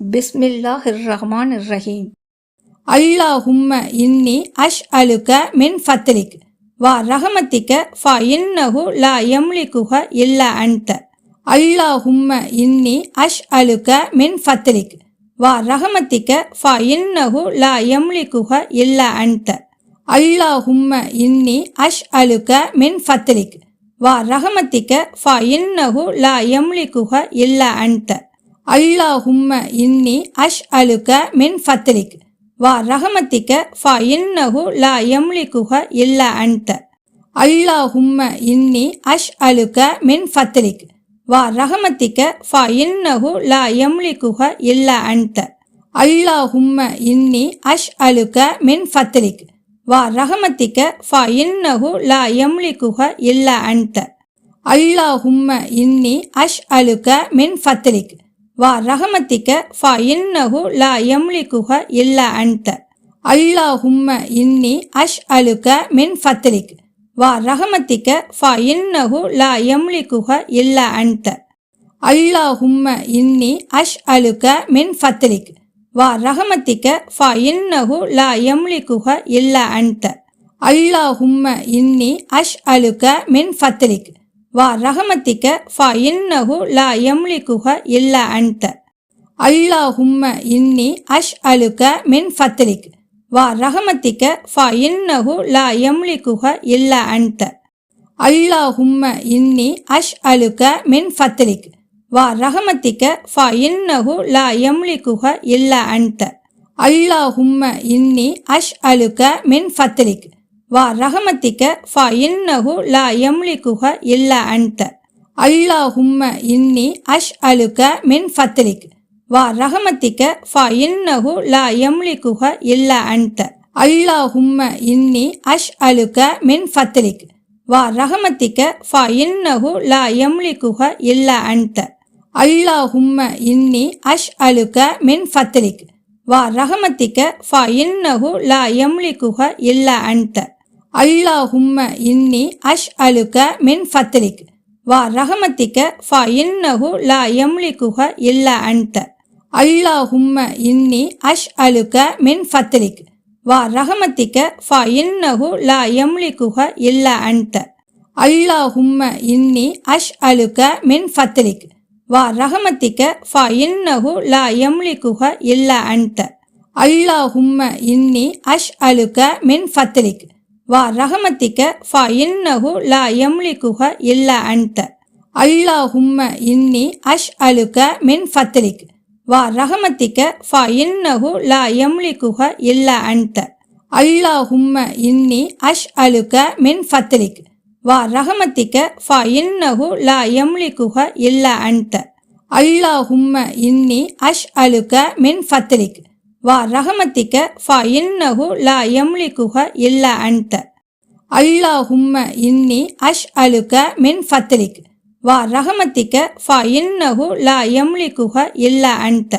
பிஸ்மில்லாஹ் ரஹ்மான் ரஹீம் அல்லாஹும்ம இன்னி அஷ் அலுக மின் ஃபத்லிக். வா ரஹமத்திக்க ஃபா இன்னஹு லா எம்லிக்குஹ இல்ல அன்த. அல்லாஹும்ம இன்னி அஷ் அலுக மின் ஃபத்லிக். வா ரஹமத்திக்க ஃபா இன்னஹு லா எம்லிக்குஹ இல்ல அன்த. அல்லாஹும்ம இன்னி அஷ் அலுக மின் ஃபத்லிக். வா ரஹமத்திக்க ஃபா இன்னஹு லா எம்லிக்குஹ இல்ல அன்த. அல்லாஹும்ம இன்னி அஷ் அலுக்க மின் ஃபத்தலிக் வா ரஹமத்திக்க ஃபா இன்னகு லா எம்லிக்குக இல்ல அன்த. அல்லாஹும்ம இன்னி அஷ் அலுக்க மின் ஃபத்தலிக் வா ரஹமத்திக்க ஃபா இன்னகு லா எம்லிக்குக இல்ல அன்த. அல்லாஹும்ம இன்னி அஷ் அலுக்க மின் ஃபத்தலிக் வா ரஹமத்திக்க ஃபா இன்னகு லா எம்லிக்குக இல்ல அன்த. அல்லாஹும்ம இன்னி அஷ் அலுக்க மின் ஃபத்தலிக் வா ரஹமத்திக்க ஃபா இன்னஹு லா எம்லிக்குஹ இல்லா அன்த. அல்லாஹும்ம இன்னி அஷ் அலுக மின் ஃபத்லிக். வா ரஹமத்திக்க ஃபா இன்னஹு லா எம்லிக்குஹ இல்லா அன்த. அல்லாஹும்ம இன்னி அஷ் அலுக மின் ஃபத்லிக். வா ரஹமத்திக்க ஃபா இன்னஹு லா எம்லிக்குஹ இல்லா அன்த. அல்லாஹும்ம இன்னி அஷ் அலுக மின் ஃபத்லிக். வா ரஹமத்திக்க ஃபா இன்னஹு லா எம்லிக்குக இல்ல அன்த. அல்லாஹும்ம இன்னி அஷ் அலுக மின் ஃபத்லிக். வா ரஹமத்திக்க ஃபா இன்னஹு லா எம்லிக்குக இல்ல அன்த. அல்லாஹும்ம இன்னி அஷ் அலுக மின் ஃபத்லிக். வா ரஹமத்திக்க ஃபா இன்னஹு லா எம்லிக்குக இல்ல அன்த. அல்லாஹும்ம இன்னி அஷ் அலுக மின் ஃபத்லிக். வா ரஹமத்திக்க ஃபா இன்னஹு லா எம்லிக்குக இல்ல அன்த. அல்லாஹும்ம இன்னி அஷ் அலுக மின் ஃபத்லிக். வா ரஹமத்திக்க ஃபா இன்னஹு லா எம்லிக்குக இல்ல அன்த. அல்லாஹும்ம இன்னி அஷ் அலுக மின் ஃபத்லிக். வா ரஹமத்திக்க ஃபா இன்னஹு லா எம்லிக்குக இல்ல அன்த. அல்லாஹும்ம இன்னி அஷ் அலுக மின் ஃபத்லிக். வா ரஹமத்திக்க ஃபா இன்னஹு லா எம்லிக்குக இல்லா அன்த. அல்லாஹும்ம இன்னி அஷ் அலுக மின் ஃபத்லிக். வா ரஹமத்திக்க ஃபா இன்னஹு லா யம்லிகுஹ இல்ல அன்த. அல்லாஹும்ம இன்னி அஷ் அலுக மின் ஃபத்லிக். வா ரஹமத்திக்க ஃபா இன்னஹு லா யம்லிகுஹ இல்ல அன்த. அல்லாஹும்ம இன்னி அஷ் அலுக மின் ஃபத்லிக். வா ரஹமத்திக்க ஃபா இன்னஹு லா யம்லிகுஹ இல்ல அன்த. அல்லாஹும்ம இன்னி அஷ் அலுக மின் ஃபத்லிக். வா ரஹமத்திக்க ஃபா இன்னஹு லா யம்லிகுஹ இல்ல அன்த அல்லாஹும்ம இன்னி அஷ் அலுக மின் ஃபத்லிக். வா ரஹமத்திக்க ஃபா இன்னஹு லா யம்லிகுஹ இல்லா அன்த அல்லாஹும்ம இன்னி அஷ் அலுக மின் ஃபத்லிக். வா ரஹமத்திக்க ஃபா இன்னஹு லா யம்லிகுஹ இல்ல அன்த அல்லாஹும்ம இன்னி அஷ் அலுக மின் ஃபத்லிக். வா ரஹமத்திக்க ஃபா இன்னஹு லா யம்லிகுஹ இல்ல அன்த. அல்லாஹும்ம இன்னி அஷ் அலுக மின் ஃபத்லிக். வா ரஹமத்திக்க ஃபா இன்னஹு லா யம்லிகுஹ இல்ல அன்த.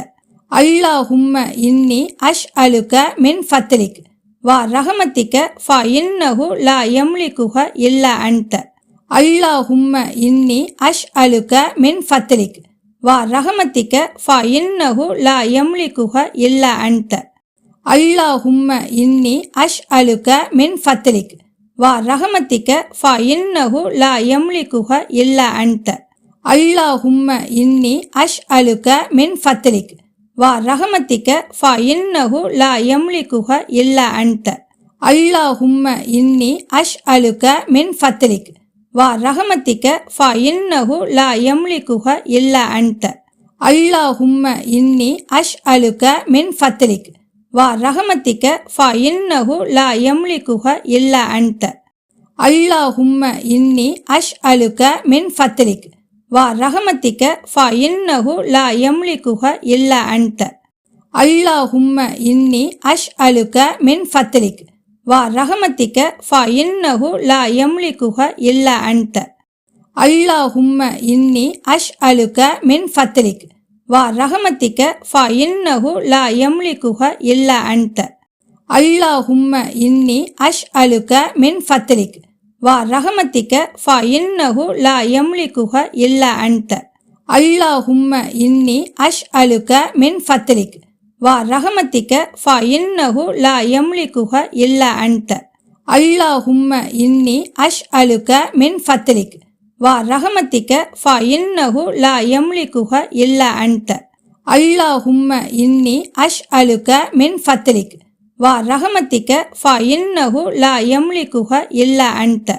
அல்லாஹும்ம இன்னி அஷ் அலுக மின் ஃபத்லிக். வா ரஹமத்திக்க ஃபா இன்னஹு லா யம்லிகுஹ இல்ல அன்த. அல்லாஹும்ம இன்னி அஷ் அலுக மின் வா ரஹமத்திக்க ஃபா இன்னஹு லா எம்லிக்குக இல்ல அன்த. அல்லாஹும்ம இன்னி அஷ் அலுக்க மின் ஃபத்லிக். வா ரஹமத்திக்க ஃபா இன்னஹு லா எம்லிக்குக இல்ல அன்த. அல்லாஹும்ம இன்னி அஷ் அலுக்க மின் ஃபத்லிக். வா ரஹமத்திக்க ஃபா இன்னஹு லா எம்லிக்குக இல்ல அன்த. அல்லாஹும்ம இன்னி அஷ் அலுக்க மின் ஃபத்லிக். வா ரஹமத்திக்க ஃபா இன்னஹு லா யம்லிகுஹ இல்ல அன்த. அல்லாஹும்ம இன்னி அஷ் அலுக மின் ஃபத்லிக். வா ரஹமத்திக்க ஃபா இன்னஹு லா யம்லிகுஹ இல்ல அன்த. அல்லாஹும்ம இன்னி அஷ் அலுக மின் ஃபத்லிக். வா ரஹமத்திக்க ஃபா இன்னஹு லா யம்லிகுஹ இல்ல அன்த. அல்லாஹும்ம இன்னி அஷ் அலுக மின் வா ரஹமத்திக்க ஃபா இன்னஹு லா எம்லிக்குக இல்லா அன்த. அல்லாஹும்ம இன்னி அஷ் அலுக்க மின் ஃபத்லிக். வா ரஹமத்திக்க ஃபா இன்னஹு லா எம்லிக்குக இல்லா அன்த. அல்லாஹும்ம இன்னி அஷ் அலுக்க மின் ஃபத்லிக். வா ரஹமத்திக்க ஃபா இன்னஹு லா எம்லிக்குக இல்லா அன்த. அல்லாஹும்ம இன்னி அஷ் அலுக்க மின் ஃபத்லிக். வா ரஹமத்திக்க ஃபா இன்னஹு லா எம்லிக்குக இல்லா அன்த. அல்லாஹும்ம இன்னி அஷ் அலுக மின் ஃபத்லிக். வா ரஹமத்திக்க ஃபா இன்னஹு லா எம்லிக்குக இல்லா அன்த. அல்லாஹும்ம இன்னி அஷ் அலுக மின் ஃபத்லிக். வா ரஹமத்திக்க ஃபா இன்னஹு லா எம்லிக்குக இல்லா அன்த.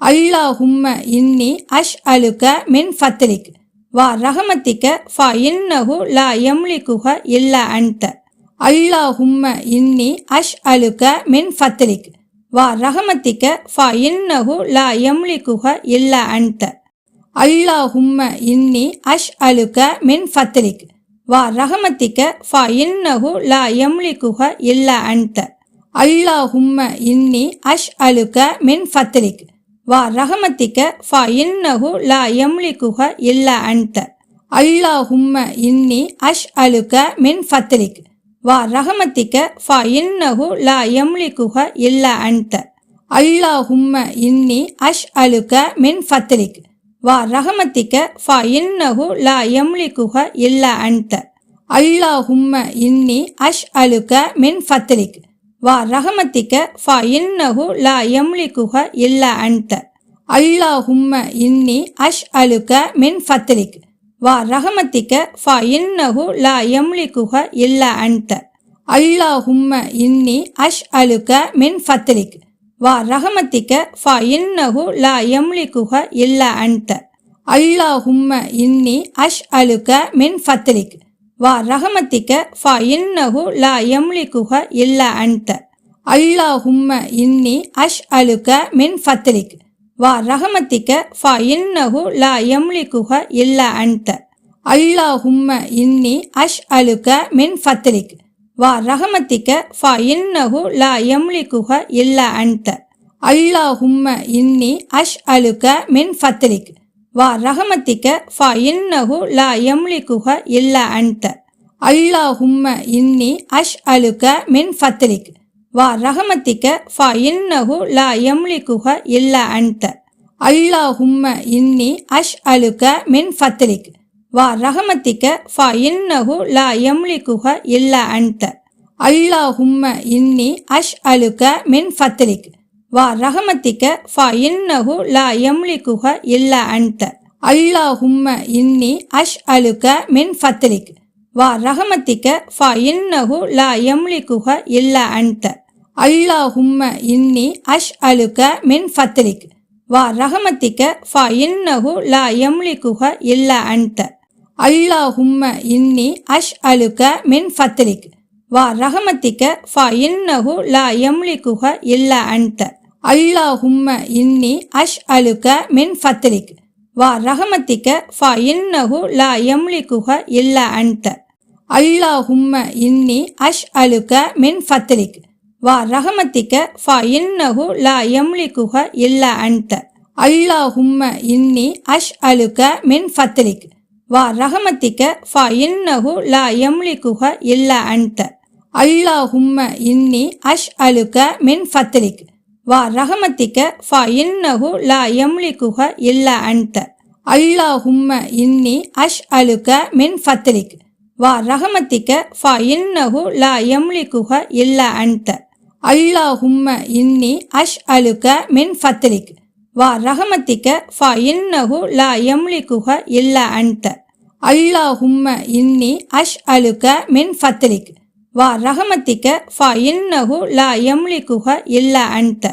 அல்லாஹும்ம இன்னி அஷ் அலுக மின் ஃபத்லிக். வா ரஹமத்திக்க ஃபா இன்னஹு லா யம்லிகுஹ இல்ல அன்த. அல்லாஹும்ம இன்னி அஷ் அலுக மின் ஃபத்லிக். வா ரஹமத்திக்க ஃபா இன்னஹு லா யம்லிகுஹ இல்ல அன்த. அல்லாஹும்ம இன்னி அஷ் அலுக மின் ஃபத்லிக். வா ரஹமத்திக்க ஃபா இன்னஹு லா யம்லிகுஹ இல்லா அன்த. அல்லாஹும்ம இன்னி அஷ் அலுக மின் ஃபத்லிக். வா ரஹமத்திக்க ஃபா இன்னஹு லா எம்லிக்குக இல்லா அன்த. அல்லாஹும்ம இன்னி அஷ் அலுக மின் ஃபத்தலிக் வா ரஹமத்திக்க ஃபா இன்னஹு லா எம்லிக்குக இல்லா அன்த. அல்லாஹும்ம இன்னி அஷ் அலுக மின் ஃபத்தலிக் வா ரஹமத்திக்க ஃபா இன்னகு லா எம்லிக்குக இல்லா அன்த. அல்லாஹும்ம இன்னி அஷ் அலுக்க மின் ஃபத்தலிக் வா ரஹமத்திக்க ஃபா இன்னகு லா எம்லிக்குஹ இல்லா அன்த. அல்லாஹும்ம இன்னி அஷ் அலுக்க மின் ஃபத்லிக். வா ரஹமத்திக்க ஃபா இன்னகு லா எம்லிக்குஹ இல்லா அன்த. அல்லாஹும்ம இன்னி அஷ் அலுக்க மின் ஃபத்லிக். வா ரஹமத்திக்க ஃபா இன்னகு லா எம்லிக்குஹ இல்லா அன்த. அல்லாஹும்ம இன்னி அஷ் அலுக்க மின் ஃபத்லிக். வா ரஹமத்திக்க ஃபா இன்னகு லா எம்லிக்குக இல்லா அன்த. அல்லாஹும்ம இன்னி அஷ் அலுக்க மின் ஃபத்தலிக் வா ரஹமத்திக்க ஃபா இன்னகு லா எம்லிக்குக இல்லா அன்த. அல்லாஹும்ம இன்னி அஷ் அலுக்க மின் ஃபத்தலிக் வா ரஹமத்திக்க ஃபா இன்னகு லா எம்லிக்குக இல்லா அன்த. அல்லாஹும்ம இன்னி அஷ் அலுக்க மின் ஃபத்தலிக் வா ரஹமத்திக்க ஃபா இன்னஹு லா எம்லிக்குக இல்லா அன்த அல்லாஹும்ம இன்னி அஷ் அலுக மின் ஃபத்லிக். வா ரஹமத்திக்க ஃபா இன்னஹு லா எம்லிக்குக இல்லா அன்த அல்லாஹும்ம இன்னி அஷ் அலுக்க மின் ஃபத்லிக். வா ரஹமத்திக்க ஃபா இன்னஹு லா எம்லிக்குக இல்லா அன்த அல்லாஹும்ம இன்னி அஷ் அலுக்க மின் ஃபத்லிக். வா ரஹமத்திக்க ஃபா இன்னகு லா எம்லிக்குஹ இல்லா அன்த. அல்லாஹும்ம இன்னி அஷ் அலுக்க மின் ஃபத்லிக். வா ரஹமத்திக்க ஃபா இன்னகு லா எம்லிக்குஹ இல்லா அன்த. அல்லாஹும்ம இன்னி அஷ் அலுக்க மின் ஃபத்லிக். வா ரஹமத்திக்க ஃபா இன்னகு லா எம்லிக்குஹ இல்லா அன்த. அல்லாஹும்ம இன்னி அஷ் அலுக்க மின் ஃபத்லிக். வா ரஹமத்திக்க ஃபா இன்னகு லா எம்லிக்குஹ இல்லா அன்த. அல்லாஹும்ம இன்னி அஷ் அலுக மின் ஃபத்தலிக் வா ரஹமத்திக்க ஃபா இன்னகு லா எம்லிக்குக இல்லா அன்த. அல்லாஹும்ம இன்னி அஷ் அலுக மின் ஃபத்தலிக் வா ரஹமத்திக்க ஃபா இன்னகு லா எம்லிக்குக இல்லா அன்த. அல்லாஹும்ம இன்னி அஷ் அலுக மின் ஃபத்தலிக் வா ரஹமத்திக்க ஃபா இன்னகு லா எம்லிக்குக இல்லா அன்த. அல்லாஹும்ம இன்னி அஷ் அலுக மின் ஃபத்தலிக் வா ரஹமத்திக்க ஃபா இன்னகு லா எம்லிக்குக இல்லா அன்த. அல்லாஹும்ம இன்னி அஷ் அலுக்க மின் ஃபத்தலிக் வா ரஹமத்திக்க ஃபா இன்னகு லா எம்லிக்குக இல்லா அன்த. அல்லாஹும்ம இன்னி அஷ் அலுக்க மின் ஃபத்தலிக் வா ரஹமத்திக்க ஃபா இன்னகு லா எம்லிக்குக இல்லா அன்த. அல்லாஹும்ம இன்னி அஷ் அலுக்க மின் ஃபத்தலிக் வா ரஹமத்திக்க ஃபா இன்னஹு லா எம்லிக்குக இல்லா அன்த.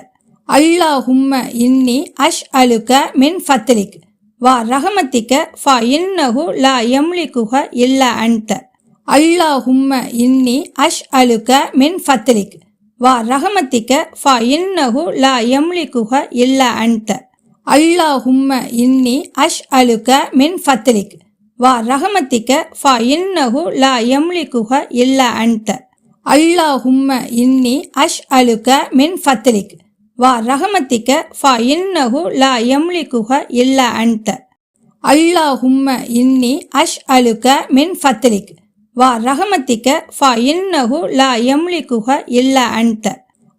அல்லாஹும்ம இன்னி அஷ் அலுக மின் ஃபத்லிக். வா ரஹமத்திக்க ஃபா இன்னஹு லா எம்லிக்குக இல்லா அன்த. அல்லாஹும்ம இன்னி அஷ் அலுக்க மின் ஃபத்லிக். வா ரஹமத்திக்க ஃபா இன்னஹு லா எம்லிக்குக இல்லா அன்த. அல்லாஹும்ம இன்னி அஷ் அலுக்க மின் ஃபத்லிக். வா ரஹமத்திக்க ஃபா இன்னகு லா எம்லிக்குஹ இல்லா அன்த. அல்லாஹும்ம இன்னி அஷ் அலுக்க மின் ஃபத்லிக். வா ரஹமத்திக்க ஃபா இன்னகு லா எம்லிக்குஹ இல்லா அன்த. அல்லாஹும்ம இன்னி அஷ் அலுக்க மின் ஃபத்லிக். வா ரஹமத்திக்க ஃபா இன்னகு லா எம்லிக்குஹ இல்லா அன்த.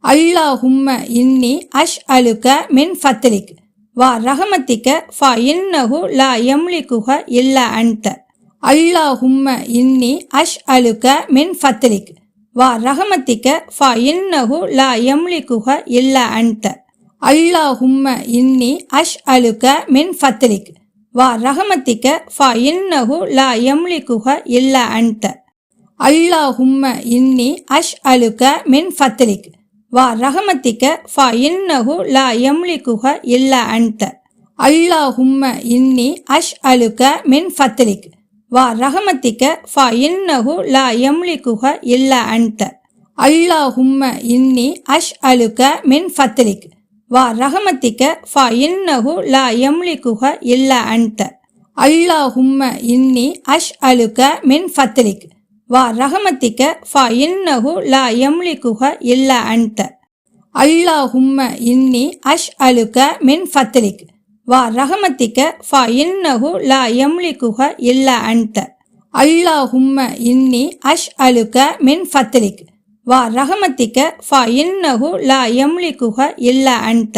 அல்லாஹும்ம இன்னி அஷ் அலுக்க மின் ஃபத்லிக். வா ரஹமத்திக்க ஃபா இன்னகு லா எம்லிக்குஹ இல்ல அன்த. அல்லாஹும்ம இன்னி அஷ் அலுக்க மின் ஃபத்தலிக் வா ரஹமத்திக்க ஃபா இன்னகு லா எம்லிக்குஹ இல்ல அன்த. அல்லாஹும்ம இன்னி அஷ் அலுக்க மின் ஃபத்தலிக் வா ரஹமத்திக்க ஃபா இன்னகு லா எம்லிக்குஹ இல்ல அன்த. அல்லாஹும்ம இன்னி அஷ் அலுக்க மின் ஃபத்தலிக் வா ரஹமத்திக்க ஃபா இன்னஹு லா எம்லிக்குக இல்லா அன்த. அல்லாஹும்ம இன்னி அஷ் அலுக மின் ஃபத்லிக். வா ரஹமத்திக்க ஃபா இன்னஹு லா எம்லிக்குக இல்லா அன்த. அல்லாஹும்ம இன்னி அஷ் அலுக்க மின் ஃபத்லிக். வா ரஹமத்திக்க ஃபா இன்னஹு லா எம்லிக்குக இல்லா அன்த. அல்லாஹும்ம இன்னி அஷ் அலுக்க மின் ஃபத்லிக். வா ரஹமத்திக்க ஃபா இன்னஹு லா எம்லிக்குஹ இல்லா அன்த. அல்லாஹும்ம இன்னி அஷ் அலுக மின் ஃபத்தலிக் வா ரஹமத்திக்க ஃபா இன்னஹு லா எம்லிக்குஹ இல்லா அன்த. அல்லாஹும்ம இன்னி அஷ் அலுக மின் ஃபத்தலிக் வா ரஹமத்திக்க ஃபா இன்னஹு லா எம்லிக்குஹ இல்லா அன்த.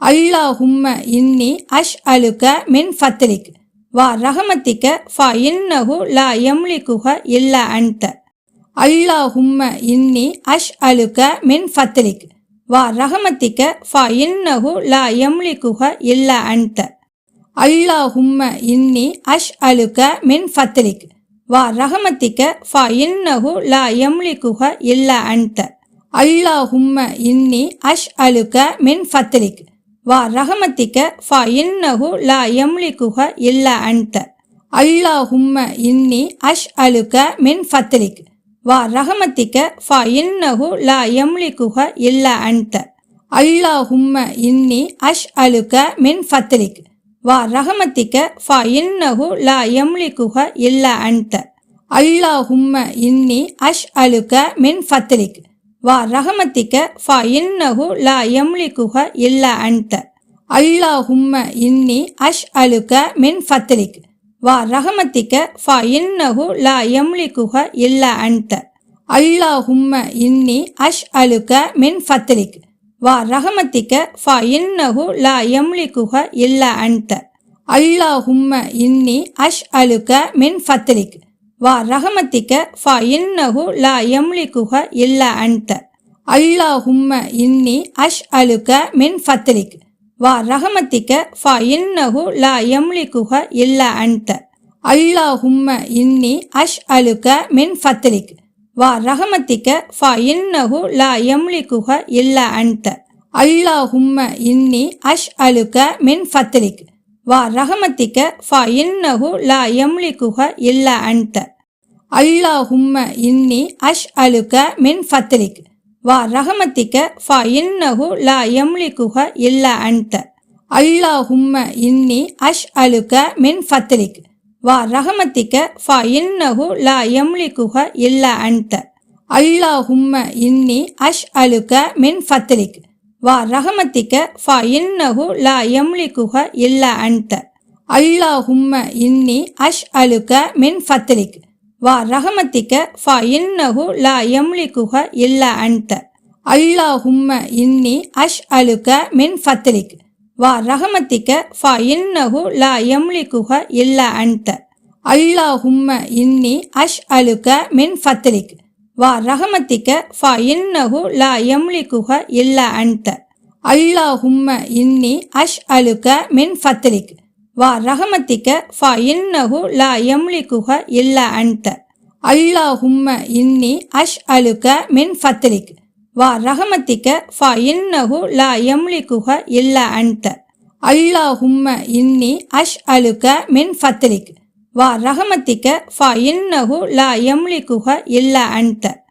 அல்லாஹும்ம இன்னி அஷ் அலுக்க மின் ஃபத்தலிக் வா ரஹமத்திக்க ஃபா இன்னகு லா எம்லிகுஹ இல்ல அன்த. அல்லாஹும்ம இன்னி அஷ் அலுக்க மின் ஃபத்லிக். வா ரஹமத்திக்க ஃபா இன்னகு லா எம்லிகுஹ இல்ல அன்த. அல்லாஹும்ம இன்னி அஷ் அலுக்க மின் ஃபத்லிக். வா ரஹமத்திக்க ஃபா இன்னகு லா எம்லிகுஹ இல்ல அன்த. அல்லாஹும்ம இன்னி அஷ் அலுக்க மின் ஃபத்லிக். வா ரஹமத்திக்க ஃபா இன்னகு லா எம்லிக்குக இல்ல அன்த. அல்லாஹும்ம இன்னி அஷ் அலுக்க மின் ஃபத்தலிக் வா ரஹமத்திக்க ஃபா இன்னகு லா எம்லிக்குக இல்ல அன்த. அல்லாஹும்ம இன்னி அஷ் அலுக மின் ஃபத்தலிக் வா ரஹமத்திக்க ஃபா இன்னகு லா எம்லிக்குக இல்ல அன்த. அல்லாஹும்ம இன்னி அஷ் அலுக்க மின் ஃபத்தலிக் வா ரஹமத்திக்க ஃபா இன்னஹு லா எம்லிக்குக இல்லா அன்த. அல்லாஹும்ம இன்னி அஷ் அலுக்க மின் ஃபத்தலிக் வா ரஹமத்திக்க ஃபா இன்னஹு லா எம்லிக்குக இல்லா அன்த. அல்லாஹும்ம இன்னி அஷ் அலுக்க மின் ஃபத்தலிக் வா ரஹமத்திக்க ஃபா இன்னஹு லா எம்லிக்குக இல்லா அன்த. அல்லாஹும்ம இன்னி அஷ் அலுக்க மின் ஃபத்தலிக் வா ரஹமத்திக்க ஃபா இன்னஹு லா எம்லிக்குக இல்லா அன்த. அல்லாஹும்ம இன்னி அஷ் அலுக மின் ஃபத்லிக். வா ரஹமத்திக்க ஃபா இன்னஹு லா எம்லிக்குக இல்லா அன்த. அல்லாஹும்ம இன்னி அஷ் அலுக மின் ஃபத்லிக். வா ரஹமத்திக்க ஃபா இன்னஹு லா எம்லிக்குக இல்லா அன்த. அல்லாஹும்ம இன்னி அஷ் அலுக மின் ஃபத்லிக். வா ரஹமத்திக்க ஃபா இன்னஹு லா எம்லிகுஹ இல்லா அன்த. அல்லாஹும்ம இன்னி அஷ் அலுக மின் ஃபத்தலிக் வா ரஹமத்திக்க ஃபா இன்னஹு லா எம்லிகுஹ இல்லா அன்த. அல்லாஹும்ம இன்னி அஷ் அலுக்க மின் ஃபத்தலிக் வா ரஹமத்திக்க ஃபா இன்னஹு லா எம்லிகுஹ இல்லா அன்த. அல்லாஹும்ம இன்னி அஷ் அலுக்க மின் ஃபத்தலிக் வா ரஹமத்திக்க ஃபா இன்னஹு லா எம்லிக்குக இல்லா அன்த. அல்லாஹும்ம இன்னி அஷ் அலுக்க மின் ஃபத்லிக். வா ரஹமத்திக்க ஃபா இன்னகு லா எம்லிக்குக இல்லா அன்த. அல்லாஹும்ம இன்னி அஷ் அலுக்க மின் ஃபத்லிக். வா ரஹமத்திக்க ஃபா இன்னகு லா எம்லிக்குக இல்லா அன்த. அல்லாஹும்ம இன்னி அஷ் அலுக்க மின் ஃபத்லிக். வா ரஹமத்திக்க ஃபா இன்னஹு லா எம்லிக்குக இல்லா அன்த. அல்லாஹும்ம இன்னி அஷ் அலுக்க மின் ஃபத்லிக். வா ரஹமத்திக்க ஃபா இன்னகு லா எம்லிக்குக இல்லா அன்த. அல்லாஹும்ம இன்னி அஷ் அலுக மின் ஃபத்லிக். வா ரஹமத்திக்க ஃபா இன்னகு லா எம்லிக்குக இல்லா அன்த. அல்லாஹும்ம இன்னி அஷ் அலுக்க மின் ஃபத்லிக். வா ரகமத்திக்க ஃபா இன்னகு லா எம்லிக்குஹ இல்லா அன்த.